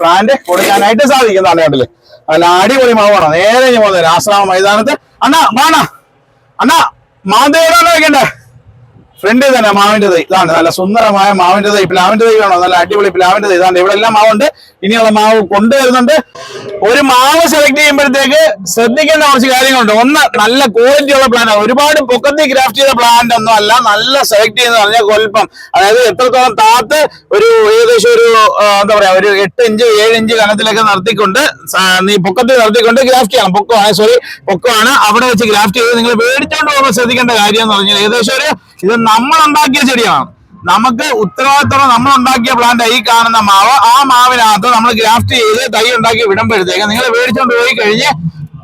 Plant കൊടുക്കാനായിട്ട് സാധിക്കുന്നതാണ് തലയാട്ടിൽ അല്ല അടിപൊളി മാവാണ്. നേരെ പോകുന്നത് ആശ്രാമ മൈതാനത്ത്. അണ്ണാ വാണ അണ്ണാ. മാന്തേടാണ് വെക്കണ്ടേ? ഫ്രണ്ടിൽ തന്നെ മാവിന്റെ തൈ. ഇതാണ് നല്ല സുന്ദരമായ മാവിന്റെ തൈ. പ്ലാവിന്റെ തൈ വേണോ? നല്ല അടിപൊളി പ്ലാവിന്റെ തൈ. ഇതാണ് ഇവിടെ എല്ലാം മാവുണ്ട്. ഇനിയുള്ള മാവ് കൊണ്ടുവരുന്നുണ്ട്. ഒരു മാവ് സെലക്ട് ചെയ്യുമ്പോഴത്തേക്ക് ശ്രദ്ധിക്കേണ്ട കുറച്ച് കാര്യങ്ങളുണ്ട്. ഒന്ന് നല്ല ക്വാളിറ്റി ഉള്ള പ്ലാന്റ് ഒരുപാട് പൊക്കത്തി ഗ്രാഫ്റ്റ് ചെയ്ത പ്ലാന്റ് ഒന്നും അല്ല. നല്ല സെലക്ട് ചെയ്യുന്ന പറഞ്ഞാൽ കൊൽപ്പം അതായത് എത്രത്തോളം താത്ത് ഒരു ഏകദേശം ഒരു എന്താ പറയാ ഒരു എട്ട് ഇഞ്ച് ഏഴ് ഇഞ്ച് കനത്തിലൊക്കെ നടത്തിക്കൊണ്ട് നീ പൊക്കത്തി നടത്തിക്കൊണ്ട് ഗ്രാഫ്റ്റ് ചെയ്യണം. പൊക്കമാണ് സോറി പൊക്കമാണ്. അവിടെ വെച്ച് ഗ്രാഫ്റ്റ് ചെയ്ത് നിങ്ങൾ മേടിച്ചോണ്ട് പോകുമ്പോൾ ശ്രദ്ധിക്കേണ്ട കാര്യം എന്ന് പറഞ്ഞാൽ ഏകദേശം ഒരു ഇത് നമ്മൾ ഉണ്ടാക്കിയ ചെടിയാണ്. നമുക്ക് ഉത്തരവാദിത്തമുള്ള നമ്മൾ ഉണ്ടാക്കിയ പ്ലാന്റ് ഈ കാണുന്ന മാവ്. ആ മാവിനകത്ത് നമ്മൾ ഗ്രാഫ്റ്റ് ചെയ്ത് തൈ ഉണ്ടാക്കി വിടുമ്പോഴത്തേക്ക് നിങ്ങൾ മേടിച്ചോണ്ട് പോയി കഴിഞ്ഞ്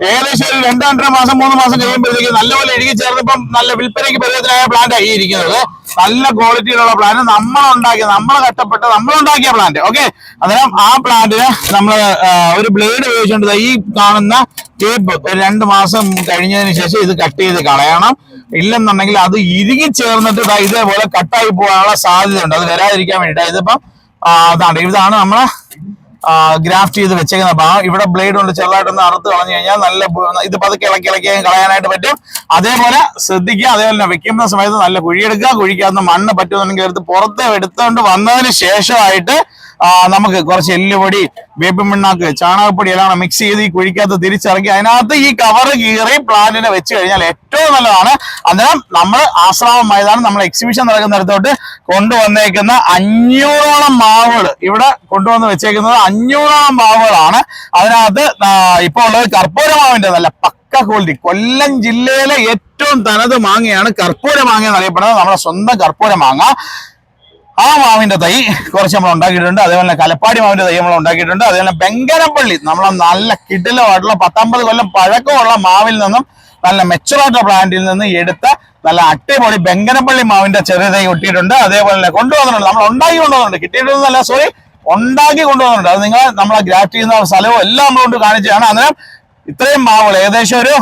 ഏകദേശം ഒരു രണ്ട് രണ്ടര മാസം മൂന്ന് മാസം കഴിയുമ്പോഴത്തേക്ക് നല്ലപോലെ ഇഴുകി ചേർന്നിപ്പം നല്ല വിൽപ്പനയ്ക്ക് പരിചയത്തിലായ പ്ലാന്റ് ആയി ഇരിക്കുന്നത്. നല്ല ക്വാളിറ്റിയിലുള്ള പ്ലാന്റ് നമ്മൾ ഉണ്ടാക്കിയ നമ്മൾ കഷ്ടപ്പെട്ട് നമ്മൾ ഉണ്ടാക്കിയ പ്ലാന്റ് ഓക്കെ അന്നേരം ആ പ്ലാന്റിന് നമ്മൾ ഒരു ബ്ലേഡ് ഉപയോഗിച്ചുകൊണ്ട് ഈ കാണുന്ന ടേപ്പ് ഒരു രണ്ട് മാസം കഴിഞ്ഞതിന് ശേഷം ഇത് കട്ട് ചെയ്ത് കളയണം. ഇല്ലെന്നുണ്ടെങ്കിൽ അത് ഇറുകി ചേർന്നിട്ട് ഇതേപോലെ കട്ടായി പോകാനുള്ള സാധ്യതയുണ്ട്. അത് വരാതിരിക്കാൻ വേണ്ടിയിട്ട്. ഇതിപ്പം അതാണ് ഇതാണ്. നമ്മളെ ഗ്രാഫ്റ്റ് ചെയ്ത് വെച്ചേക്കുന്ന ഭാഗം ഇവിടെ ബ്ലേഡ് കൊണ്ട് ചെറുതായിട്ടൊന്ന് അറുത്ത് കളഞ്ഞു കഴിഞ്ഞാൽ നല്ല ഇത് പതുക്കെ ഇളക്കി ഇളക്കി കളയാനായിട്ട് പറ്റും. അതേപോലെ ശ്രദ്ധിക്കുക. അതേപോലെ തന്നെ വെക്കുന്ന സമയത്ത് നല്ല കുഴിയെടുക്കുക. കുഴിക്കകത്ത് മണ്ണ് പറ്റുന്നുണ്ടെങ്കിൽ എടുത്ത് പുറത്ത് എടുത്തുകൊണ്ട് വന്നതിന് ശേഷമായിട്ട് നമുക്ക് കുറച്ച് എല്ലുപൊടി വേപ്പിൻ പിണ്ണാക്ക് ചാണകപ്പൊടി എല്ലാം മിക്സ് ചെയ്ത് ഈ കുഴിക്കകത്ത് തിരിച്ചിറക്കി അതിനകത്ത് ഈ കവർ കീറി പ്ലാന്റിനെ വെച്ച് കഴിഞ്ഞാൽ ഏറ്റവും നല്ലതാണ്. അന്നേരം നമ്മൾ ആശ്രാമം മൈതാനം നമ്മൾ എക്സിബിഷൻ നടക്കുന്ന നടക്കുന്നിടത്തോട്ട് കൊണ്ടുവന്നേക്കുന്ന അഞ്ഞൂറോളം മാവുകൾ ഇവിടെ കൊണ്ടുവന്ന് വെച്ചേക്കുന്നത് അഞ്ഞൂറോളം മാവുകളാണ്. അതിനകത്ത് ഇപ്പോൾ ഉള്ളത് കർപ്പൂര മാവിന്റെ നല്ല പക്ക ക്വാളിറ്റി കൊല്ലം ജില്ലയിലെ ഏറ്റവും തനത് മാങ്ങയാണ് കർപ്പൂര മാങ്ങ എന്നറിയപ്പെടുന്നത്. നമ്മുടെ സ്വന്തം കർപ്പൂര മാങ്ങ. ആ മാവിന്റെ തൈ കുറച്ച് നമ്മൾ ഉണ്ടാക്കിയിട്ടുണ്ട്. അതേപോലെ തന്നെ കലപ്പാടി മാവിന്റെ തൈ നമ്മൾ ഉണ്ടാക്കിയിട്ടുണ്ട്. അതേപോലെ ബംഗനപ്പള്ളി നമ്മളെ നല്ല കിടിലമായിട്ടുള്ള പത്തൊമ്പത് കൊല്ലം പഴക്കമുള്ള മാവിൽ നിന്നും നല്ല മെച്ചുറായിട്ടുള്ള പ്ലാന്റിൽ നിന്ന് എടുത്ത നല്ല അട്ടിപൊളി ബംഗനപ്പള്ളി മാവിന്റെ ചെറിയ തൈ ഒട്ടിയിട്ടുണ്ട്. അതേപോലെ തന്നെ കൊണ്ടുവന്നിട്ടുണ്ട്. നമ്മൾ ഉണ്ടാക്കി കൊണ്ടുവന്നിട്ടുണ്ട്. കിട്ടിയിട്ടുണ്ടെന്നല്ല സോറി ഉണ്ടാക്കി കൊണ്ടുവന്നിട്ടുണ്ട്. അത് നിങ്ങൾ നമ്മളെ ഗ്രാഫ്റ്റ് ചെയ്യുന്ന സ്ഥലവും എല്ലാം നമ്മൾ കൊണ്ട് കാണിച്ചതാണ്. അന്നേരം ഇത്രയും മാവുകൾ ഏകദേശം ഒരു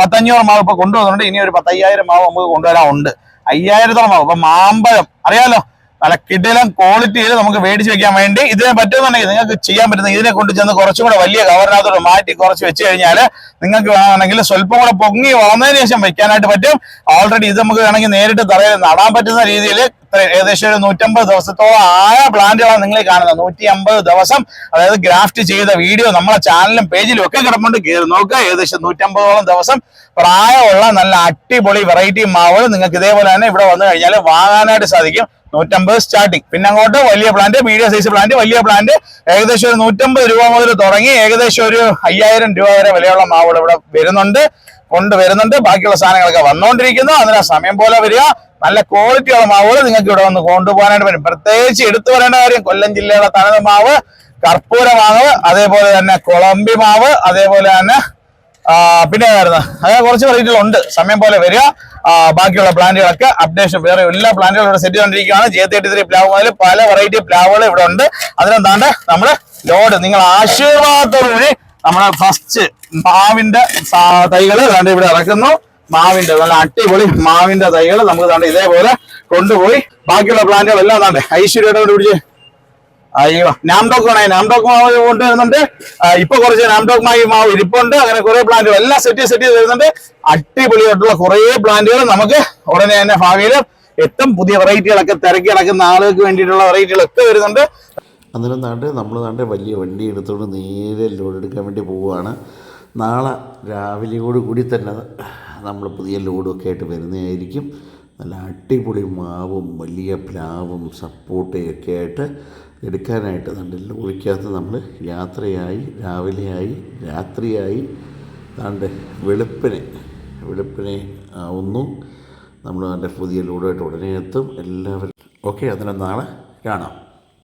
പത്തഞ്ഞൂറ് മാവ് ഇപ്പൊ കൊണ്ടുവന്നിട്ടുണ്ട്. ഇനി ഒരു പത്തയ്യായിരം മാവ് നമുക്ക് കൊണ്ടുവരാൻ ഉണ്ട് അയ്യായിരത്തോളം മാവ്. ഇപ്പൊ മാമ്പഴം. അറിയാലോ? നല്ല കിടിലം ക്വാളിറ്റിയിൽ നമുക്ക് മേടിച്ച് വെക്കാൻ വേണ്ടി ഇതിനെ പറ്റുന്നുണ്ടെങ്കിൽ നിങ്ങൾക്ക് ചെയ്യാൻ പറ്റുന്ന ഇതിനെ കൊണ്ട് ചെന്ന് കുറച്ചും കൂടെ വലിയ കവറിനകത്തോട് മാറ്റി കുറച്ച് വെച്ച് കഴിഞ്ഞാൽ നിങ്ങൾക്ക് വേണമെങ്കിൽ സ്വല്പം കൂടെ പൊങ്ങി വളർന്നതിന് ശേഷം വെക്കാനായിട്ട് പറ്റും. ഓൾറെഡി ഇത് നമുക്ക് വേണമെങ്കിൽ നേരിട്ട് തറയിൽ നടാൻ പറ്റുന്ന രീതിയിൽ ഏകദേശം ഒരു നൂറ്റമ്പത് ദിവസത്തോളം ആയ പ്ലാന്റുകളാണ് നിങ്ങൾ കാണുന്നത്. നൂറ്റി അമ്പത് ദിവസം അതായത് ഗ്രാഫ്റ്റ് ചെയ്ത വീഡിയോ നമ്മളെ ചാനലും പേജിലും ഒക്കെ കിടപ്പുണ്ട്. കയറി നോക്കുക. ഏകദേശം നൂറ്റമ്പതോളം ദിവസം പ്രായമുള്ള നല്ല അടിപൊളി വെറൈറ്റി മാവുകൾ നിങ്ങൾക്ക് ഇതേപോലെ തന്നെ ഇവിടെ വന്നു കഴിഞ്ഞാൽ വാങ്ങാനായിട്ട് സാധിക്കും. നൂറ്റമ്പത് സ്റ്റാർട്ടിങ് പിന്നെ അങ്ങോട്ട് വലിയ പ്ലാന്റ് മീഡിയം സൈസ് പ്ലാന്റ് വലിയ പ്ലാന്റ് ഏകദേശം ഒരു നൂറ്റമ്പത് രൂപ മുതൽ തുടങ്ങി ഏകദേശം ഒരു അയ്യായിരം രൂപ വരെ വിലയുള്ള മാവുകൾ ഇവിടെ വരുന്നുണ്ട് കൊണ്ടുവരുന്നുണ്ട് ബാക്കിയുള്ള സാധനങ്ങളൊക്കെ വന്നുകൊണ്ടിരിക്കുന്നു അതിന് സമയം പോലെ വരിക. നല്ല ക്വാളിറ്റിയുള്ള മാവുകൾ നിങ്ങൾക്ക് ഇവിടെ വന്ന് കൊണ്ടുപോകാനായിട്ട് വരും പ്രത്യേകിച്ച് എടുത്തു പറയേണ്ട കാര്യം കൊല്ലം ജില്ലയുടെ തനത് മാവ് കർപ്പൂര മാവ് അതേപോലെ തന്നെ കൊളമ്പി മാവ് അതേപോലെ തന്നെ പിന്നെ ഏതായിരുന്നു അതായത് കുറച്ച് വെറൈറ്റികൾ ഉണ്ട് സമയം പോലെ വരിക. ബാക്കിയുള്ള പ്ലാന്റുകളൊക്കെ അപ്ഡേഷൻ വേറെ എല്ലാ പ്ലാന്റുകളും ഇവിടെ സെറ്റ് ചെയ്തുകൊണ്ടിരിക്കുകയാണ് ജെ തേർട്ടി ത്രീ പ്ലാവ് മുതൽ പല വെറൈറ്റി പ്ലാവുകൾ ഇവിടെ ഉണ്ട്. അതിനെന്താണ്ട്? നമ്മൾ ലോഡ് നിങ്ങൾ ആശീർവാദത്തോടുകൂടി നമ്മുടെ ഫസ്റ്റ് മാവിന്റെ തൈകൾ കണ്ട് ഇവിടെ ഇറക്കുന്നു. മാവിന്റെ നല്ല അടിപൊളി മാവിന്റെ തൈകൾ നമുക്ക് ഇതേപോലെ കൊണ്ടുപോയി. ബാക്കിയുള്ള പ്ലാന്റുകൾ എല്ലാം ഐശ്വര്യയോടെ കൊണ്ട് പിടിച്ച് അയ്യോ നാംഡോക്ക് വേണേ. നാംഡോക്ക് മാവ് കൊണ്ടുവരുന്നുണ്ട്. ഇപ്പൊ കുറച്ച് നാംഡോക്ക് മാവ് മാവ് ഇരിപ്പുണ്ട്. അങ്ങനെ കുറെ പ്ലാന്റുകൾ എല്ലാം സെറ്റ് സെറ്റ് ചെയ്ത് വരുന്നുണ്ട് അടിപൊളിയായിട്ടുള്ള കുറെ പ്ലാന്റുകൾ നമുക്ക് ഉടനെ തന്നെ ഭാവിയിൽ എത്തും. പുതിയ വെറൈറ്റികളൊക്കെ തിരക്കി നടക്കുന്ന ആളുകൾക്ക് വേണ്ടിയിട്ടുള്ള വെറൈറ്റികളൊക്കെ വരുന്നുണ്ട്. അന്നേരം നാണ്ട് നമ്മൾ നാണ്ട് വലിയ വണ്ടി എടുത്തുകൊണ്ട് നേരെ ലോഡ് എടുക്കാൻ വേണ്ടി പോവുകയാണ്. നാളെ രാവിലെയോട് കൂടി തന്നെ നമ്മൾ പുതിയ ലോഡൊക്കെ ആയിട്ട് വരുന്നതായിരിക്കും. നല്ല അടിപൊളി മാവും വലിയ പ്ലാവും സപ്പോർട്ടയൊക്കെ ആയിട്ട് എടുക്കാനായിട്ട് നല്ല ഒഴിക്കാത്ത നമ്മൾ യാത്രയായി രാവിലെയായി രാത്രിയായി താണ്ട് വെളുപ്പിനെ വെളുപ്പിനെ ആവുന്നു. നമ്മൾ അതിന്റെ പുതിയ ലോഡായിട്ട് ഉടനെ എത്തും. എല്ലാവരും ഓക്കെ അതിനെ നാളെ കാണാം.